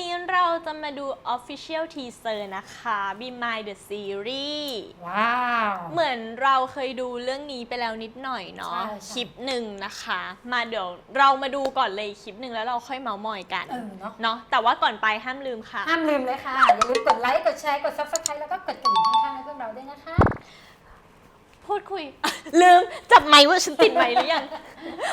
นี้เราจะมาดู Official Teaser นะคะ Be My the Series ว้าว เหมือนเราเคยดูเรื่องนี้ไปแล้วนิดหน่อยเนาะใช่ใช่ คลิปหนึ่งนะคะ มาเดี๋ยวเรามาดูก่อนเลยคลิปหนึ่งแล้วเราค่อยเมาส์มอยกัน เออเนาะเนาะแต่ว่าก่อนไปห้ามลืมค่ะ ห้ามลืมเลยค่ะ อย่าลืมกดไลค์ กดแชร์ กด subscribe แล้วก็กดกระดิ่งข้างๆให้พวกเราด้วยนะคะ พูดคุย ลืมจับไมค์ว่าฉันติดไมค์หรือยัง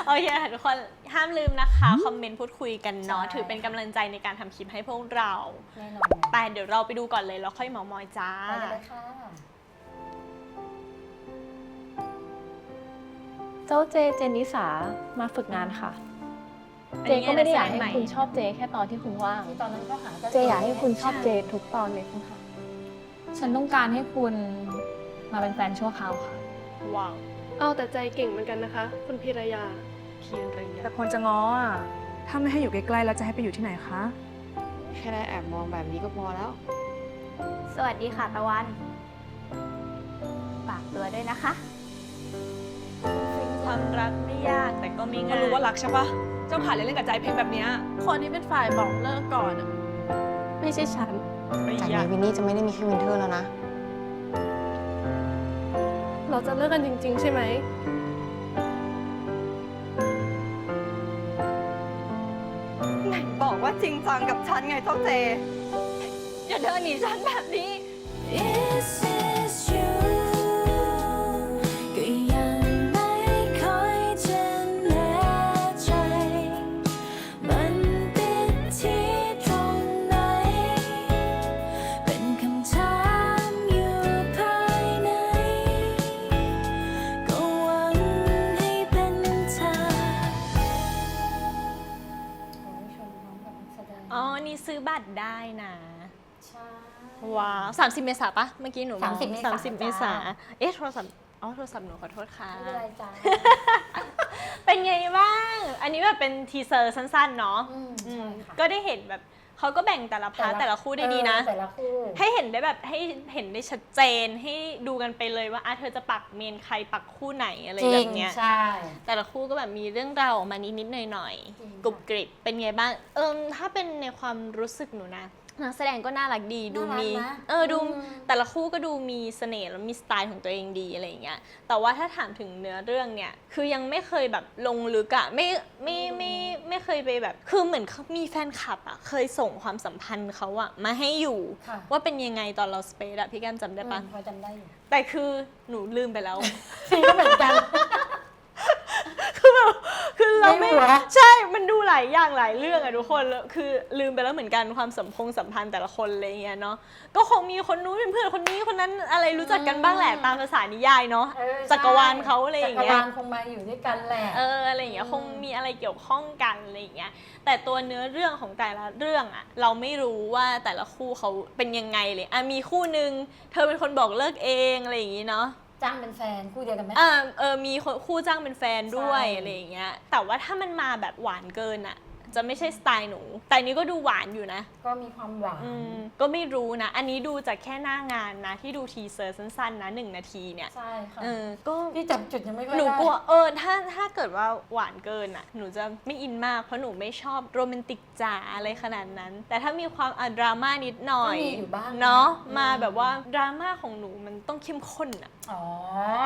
โอเคค่ะทุกคนห้ามลืมนะคะ คอมเมนต์พูดคุยกันเนาะใช่ ถือเป็นกำลังใจในการทำคลิปให้พวกเรา แน่นอนแต่เดี๋ยวเราไปดูก่อนเลยแล้วค่อยเมาส์มอยจ้าไปกันเลยค่ะเจ้าเจเจนนิสามาฝึกงานค่ะอันเจนี้ก็ไม่ได้อยากนักแสดงให้ใหม่คุณชอบเจแค่ตอนที่คุณว่างที่ตอนนั้นก็หาเจอยากให้คุณชอบเจทุกตอนเลยค่ะ ฉันต้องการให้คุณมาเป็นแฟนชั่วคราวค่ะ ว้าวเอาแต่ใจเก่งเหมือนกันนะคะ คุณพีรยาพีระยาแต่คนจะง้ออะ ถ้าไม่ให้อยู่ใกล้ๆแล้วจะให้ไปอยู่ที่ไหนคะ แค่ได้แอบมองแบบนี้ก็พอแล้ว สวัสดีค่ะตะวันฝากตัวด้วยนะคะความรักไม่ยากแต่ก็ไม่ก็ง่ายรู้ว่ารักใช่ปะเจ้าผ่านเล่นๆกับใจเพลงแบบเนี้ยคนที่เป็นฝ่ายบอกเลิกก่อนอะไม่ใช่ฉันไม่จากยากนี้วินนี่จะไม่ได้มีแค่วินเทอร์แล้วนะ เราจะเลิกกันจริง ๆ ใช่ไหม ไหนบอกว่าจริงจังกับฉันไงเจ้าเจ อย่าเดินหนีฉันแบบนี้ อ๋อ นี่ซื้อบัตรได้นะ ใช่ ว้าวสามสิบเมษาปะเมื่อกี้หนู30เมษาสามสิบเมษา จ้า เอ๊ะโทรศัพท์ อ๋อ โทรศัพท์หนูขอโทษค่ะ ไม่เป็นไรจ้า เป็นไงบ้าง อันนี้แบบเป็นทีเซอร์สั้นๆเนาะอืมอืมใช่ค่ะก็ได้เห็นแบบเขาก็แบ่งแต่ละพาร์ทแต่ละคู่ได้ดีนะ เออแต่ละคู่ให้เห็นได้แบบให้เห็นได้ชัดเจนให้ดูกันไปเลยว่าอะเธอจะปักเมนใครปักคู่ไหนอะไรจริแบงบเนี้ย ใช่ แต่ละคู่ก็แบบมีเรื่องราวออกมานิดๆหน่อยจริงๆกรุบกริบเป็นไงบ้าง เอิมถ้าเป็นในความรู้สึกหนูนะนักแสดงก็น่ารักดีดูมีน่ารักนะเออดูอืม แต่ละคู่ก็ดูมีเสน่ห์แล้วมีสไตล์ของตัวเองดีอะไรอย่างเงี้ยแต่ว่าถ้าถามถึงเนื้อเรื่องเนี่ยคือยังไม่เคยแบบลงลึกอะไม่ไม่ไม่ไม่เคยไปแบบ คือเหมือนเขามีแฟนคลับอะเคยส่งความสัมพันธ์เขาอะมาให้อยู่ ค่ะ ว่าเป็นยังไงตอนเราสเปซอะพี่แก้มจำได้ปะอืมพอจำได้อยู่แต่คือหนูลืมไปแล้วพี่ก็เหมือนกันคือแบบคือ เราไม่ไม่หัว ใช่มันดูหลายอย่างหลายเรื่องอะทุกคนแล้วคือลืมไปแล้วเหมือนกันความสัมพงสัมพันธ์แต่ละคนอะไรเงี้ยเนาะก็คงมีคนนู้นเป็นเพื่อนคนนี้คนนั้นอะไรรู้จักกันบ้างแหละตามภาษานิยายเนาะเออใช่จักรวาลเขาอะไรอย่างเงี้ยจักรวาลคงมาอยู่ด้วยกันแหละ เอออะไรอย่างเงี้ยอืมคงมีอะไรเกี่ยวข้องกันอะไรอย่างเงี้ยแต่ตัวเนื้อเรื่องของแต่ละเรื่องอะเราไม่รู้ว่าแต่ละคู่เขาเป็นยังไงเลยอะมีคู่หนึ่งเธอเป็นคนบอกเลิกเองอะไรอย่างงี้เนาะ จ้างเป็นแฟนคู่เดียวกันไหมอ่าเออมีคนคู่จ้างเป็นแฟนด้วยใช่ อะไรอย่างเงี้ย แต่ว่าถ้ามันมาแบบหวานเกินอะ จะไม่ใช่สไตล์หนู แต่อันนี้ก็ดูหวานอยู่นะ ก็มีความหวาน อืมก็ไม่รู้นะ อันนี้ดูจากแค่หน้างานนะ ที่ดูทีเซอร์สั้นๆนะหนึ่งนาทีเนี่ยใช่ค่ะเออก็พี่จับจุดยังไม่ค่อยหนูได้กลัวเออถ้าถ้าเกิดว่าหวานเกินอะ หนูจะไม่อินมากเพราะหนูไม่ชอบโรแมนติกจ๋าอะไรขนาดนั้น แต่ถ้ามีความอะดราม่านิดหน่อยก็มีอยู่บ้างเนาะอืม มาแบบว่าดราม่าของหนูมันต้องเข้มข้นอะ อ๋อ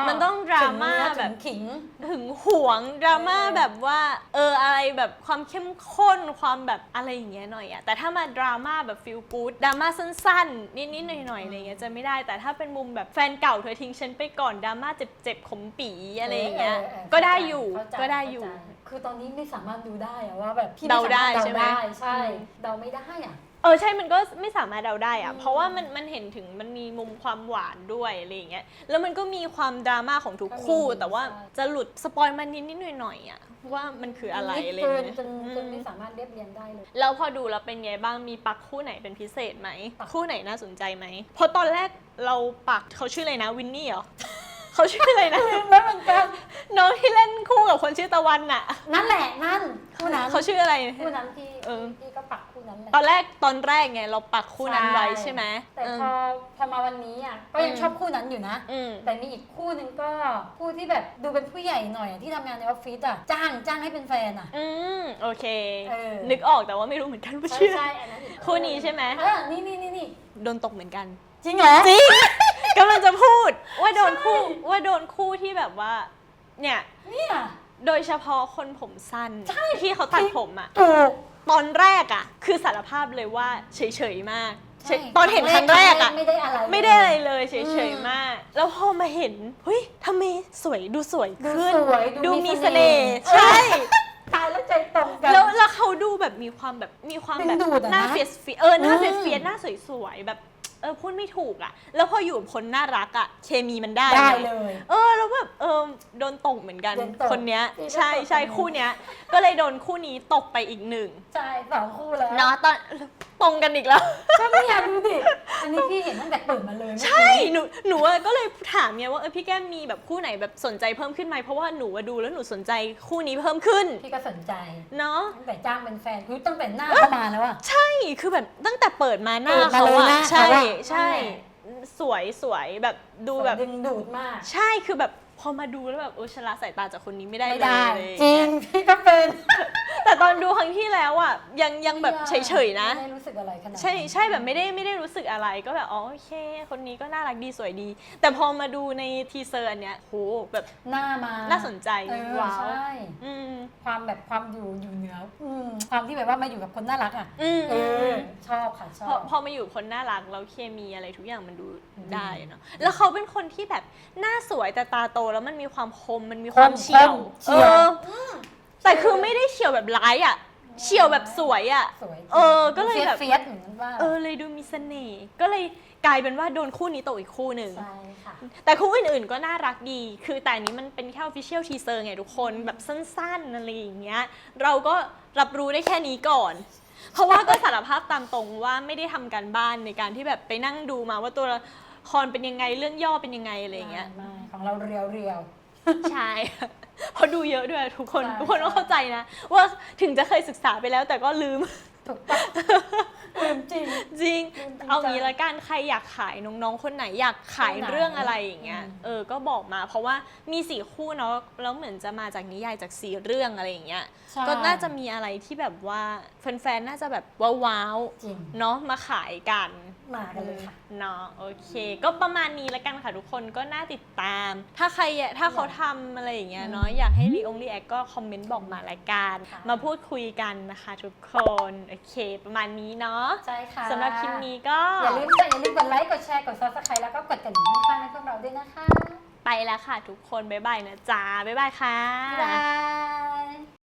มันต้องดราม่าถึงเนื้อแบบ ถึงขิงหึงหวงดราม่าเออ แบบว่า เอออะไรแบบความเข้มข้นความแบบอะไรอย่างเงี้ยหน่อยอะแต่ถ้ามาดราม่าแบบฟิลกู๊ดดราม่าสั้นๆ นิดๆหน่อยๆอะไรเงี้ยจะไม่ได้ แต่ถ้าเป็นมุมแบบแฟนเก่าเธอทิ้งฉันไปก่อนดราม่าเจ็บๆขมปีอะไรอย่างเงี้ยออเออก็ได้อยู่เข้าใจก็ได้อยู่ เข้าใจ คือตอนนี้ไม่สามารถดูได้อะว่าแบบพี่เดาได้ม่สใช่ไหม เดาใช่เดาไม่ได้อะ เออใช่มันก็ไม่สามารถเดาได้อะอืมเพราะว่ามันมันเห็นถึงมันมีมุมความหวานด้วยอะไรอย่างเงี้ยแล้วมันก็มีความดราม่าของทุกคู่ ก็มีแต่ว่าใช่ จะหลุดสปอยมันนิดๆหน่อยๆอะว่ามันคืออะไรนิดอะไรอเกิย่างนเงี้ยจนจนอืไม่มสามารถเรียบเรียงได้เลย แล้วพอดูแล้วเป็นไงบ้างมีปักคู่ไหนเป็นพิเศษไหมปัก คู่ไหนน่าสนใจไหมเพราะตอนแรกเราปักเขาชื่ออะไรนะวินนี่เหรอ เขาชื่ออะไรนะลืมแล้วเหมือนกันน้องที่เล่นคู่กับคนชื่อตะวันน่ะ นั่นแหละนั่นคู่นั้นเขาชื่ออะไร คู่นั้นที่เออที่ก็ปักคู่นั้นแหละตอนแรกตอนแรกไงเราปักคู่นั้นไว้ใช่ไหมแต่เออพอพอมาวันนี้อะก็ยังอืมชอบคู่นั้นอยู่นะ อืม แต่มีอีกคู่หนึ่งก็คู่ที่แบบดูเป็นผู้ใหญ่หน่อยอะที่ทำงานในออฟฟิศอะจ้างจ้างให้เป็นแฟนอะ อืมโอเค เออ นึกออกแต่ว่าไม่รู้เหมือนกันว่าใช่ชื่อ ใช่อันนั้นอีกคู่นี้ใช่ไหม เออนี่นี่นี่นี่โดนตกเหมือนกัน จริงเหรอจริง กำลังจะพูดว่าโดนคู่ว่าโดนคู่ที่แบบว่า เนี่ยเนี่ย โดยเฉพาะคนผมสั้นที่เขาตัดผมอะถูก ตอนแรกอะคือสารภาพเลยว่าเฉยๆมากใช่ตอนเห็นครั้งแรกอะไม่ได้อะไรไม่ได้อะไรเลยเฉอืยมๆมาก แล้วพอมาเห็นเฮ้ยทำไมสวยดูสวยดูขึ้นสวยดูดูมีมีเสน่ห์เสน่ห์ใช่ ตายแล้วใจตรงกัน แล้วแล้วเขาดูแบบมีความแบบมีความแบบดึงดูดอะนะหน้าเฟียสเออหน้าอืม เฟียสเฟียสหน้าสวยๆแบบเออพูดไม่ถูกอะแล้วพออยู่กับคนน่ารักอะเคมีมันได้ได้ไงเลย เออแล้วแบบเออโดนตกเหมือนกัน โดนตกคนเนี้ยพี่ก็ใช่ตกใช่เหมือนกัน คู่เนี้ย ก็เลยโดนคู่นี้ตกไปอีกหนึ่งใช่สองคู่แล้ว เนาะตอนตรงกันอีกแล้ว ก็ไม่อยากดูดิ อันนี้พี่เห็นตั้งแต่เปิดมาเลยใช่ หนูหนูอะก็เลยถามเนี่ยว่าเออพี่แก้มมีแบบคู่ไหนแบบสนใจเพิ่มขึ้นไหมเพราะว่าหนูอะดูแล้วหนูสนใจคู่นี้เพิ่มขึ้นพี่ก็สนใจ เนาะตั้งแต่จ้างเป็นแฟนคือตั้งแต่หน้าเข้ามาแล้วอะ ใช่คือแบบตั้งแต่เปิดมาหน้าเปิดมาเขาเลยอะหน้าใช่เขาอะ ใช่นั่นแหละสวยสวยแบบดูแบบ ดึงดูดมาก ใช่คือแบบพอมาดูแล้วแบบโอ้ชะละสายตาจากคนนี้ไม่ได้ไม่เลยได้ เลยจริง พี่ก็เป็น แต่ตอนดูครั้งที่แล้วอะยังยังแบบเฉยๆนะ ไม่ได้รู้สึกอะไรขนาดนั้นใช่ใช่แบบไม่ได้ไม่ได้รู้สึกอะไรก็แบบอ๋อโอเค คนนี้ก็น่ารักดีสวยดี แต่พอมาดูในทีเซอร์อันเนี้ยโหแบบหน้ามาน่าสนใจเออว้าวใช่อืมความแบบความอยู่อยู่เหนืออืมความที่แบบว่ามาอยู่กับคนน่ารักอะอืมเออชอบค่ะชพออบพอมาอยู่คนน่ารักแล้วเคมีอะไรทุกอย่างมันดูอืมได้เนาะแล้วเขาเป็นคนที่แบบหน้าสวยแต่ตาโตแล้วมันมีความคมมันมีความคมเฉียวคมเฉียวออ แต่คือไม่ได้เฉียวแบบร้ายอะเฉียวแบบสวยอะ สวยเออก็เลยแบบ เฟียสๆเหมือนกันว่าเออเลยดูมีเสน่ห์ก็เลยกลายเป็นว่าโดนคู่นี้ตกอีกคู่หนึ่ง ใช่ค่ะ แต่คู่อื่นๆก็น่ารักดี คือแต่อันนี้มันเป็นแค่ official teaser ไงทุกคน แบบสั้นๆอะไรอย่างเงี้ย เราก็รับรู้ได้แค่นี้ก่อน เพราะว่าก็สารภาพตามตรงว่าไม่ได้ทำการบ้านในการที่แบบไปนั่งดูมาว่าตัวละครเป็นยังไง เรื่องย่อเป็นยังไงอะไรอย่างเงี้ย ไม่ของเราเรียวเรียวใช่ เพราะดูเยอะด้วยทุกคนใช่ ทุกคนต้องเข้าใจนะ ว่าถึงจะเคยศึกษาไปแล้วแต่ก็ลืม ถูกปะลืมจริง จริงจริงๆเอางี้ละกันใครอยากขายน้องๆ คนไหนอยากขายคนไหนเรื่องอะไรอย่างเงี้ยอืม เออก็บอกมา เพราะว่ามีสี่คู่เนาะแล้วเหมือนจะมาจากนิยายจากสี่เรื่องอะไรอย่างเงี้ยใช่ก็น่าจะมีอะไรที่แบบว่าแฟนๆน่าจะแบบว้าวจริง ๆเนาะมาขายกัน มากันเลยค่ะ เนาะโอเค ก็ประมาณนี้ละกันค่ะทุกคนก็น่าติดตาม ถ้าใครอะถ้าเขาทำอะไรอย่างเงี้ยเนาะอยากให้รีองรีแอคก็คอมเมนต์บอกมาละกัน ค่ะ มาพูดคุยกันนะคะทุกคนโอเค ประมาณนี้เนาะใช่ค่ะสำหรับคลิปนี้ก็อย่าลืมค่ะอย่าลืมกดไลค์กดแชร์กด subscribe แล้วก็กดกระดิ่งข้างๆให้พวกเราด้วยนะคะไปแล้วค่ะ ทุกคนบ๊ายบายนะจ๊ะบ๊ายบายค่ะ บ๊ายบาย